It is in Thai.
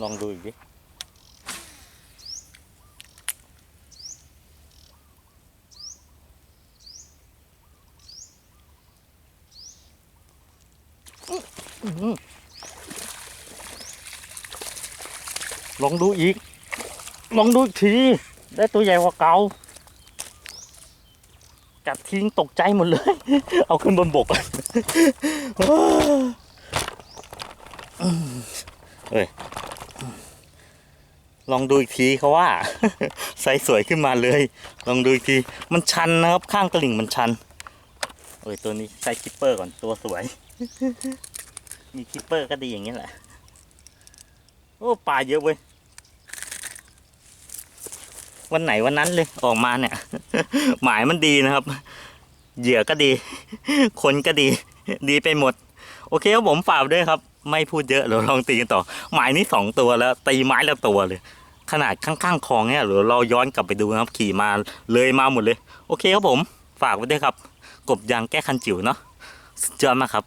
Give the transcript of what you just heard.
ลองดูอีกดิลองดูอีก ลองดูอีกที ได้ตัวใหญ่กว่าเก่ากัดทิ้งตกใจหมดเลย เอาขึ้นบนบกก่อนเฮ้ย ลองดูอีกทีเขาว่าไซส์สวยขึ้นมาเลย ลองดูอีกที มันชันนะครับ ข้างตลิ่งมันชันโอ้ยตัวนี้ใช้คิปเปอร์ก่อนตัวสวย มีคิปเปอร์ก็ดีอย่างนี้แหละ โอ้ปลาเยอะเว้ย วันไหนวันนั้นเลยออกมาเนี่ย หมายมันดีนะครับ เหยื่อก็ดี คนก็ดี ดีไปหมด โอเคครับผมฝากด้วยครับ ไม่พูดเยอะเดี๋ยวลองตีกันต่อ หมายนี้สองตัวแล้ว ตีไม้ละตัวเลย ขนาดข้างๆคลองเนี่ยเดี๋ยวเราย้อนกลับไปดูนะครับขี่มาเลยมาหมดเลย โอเคครับผม ฝากไว้ด้วยครับ กบยางแก้คันจิ๋วเนาะสุดยอดมากครับ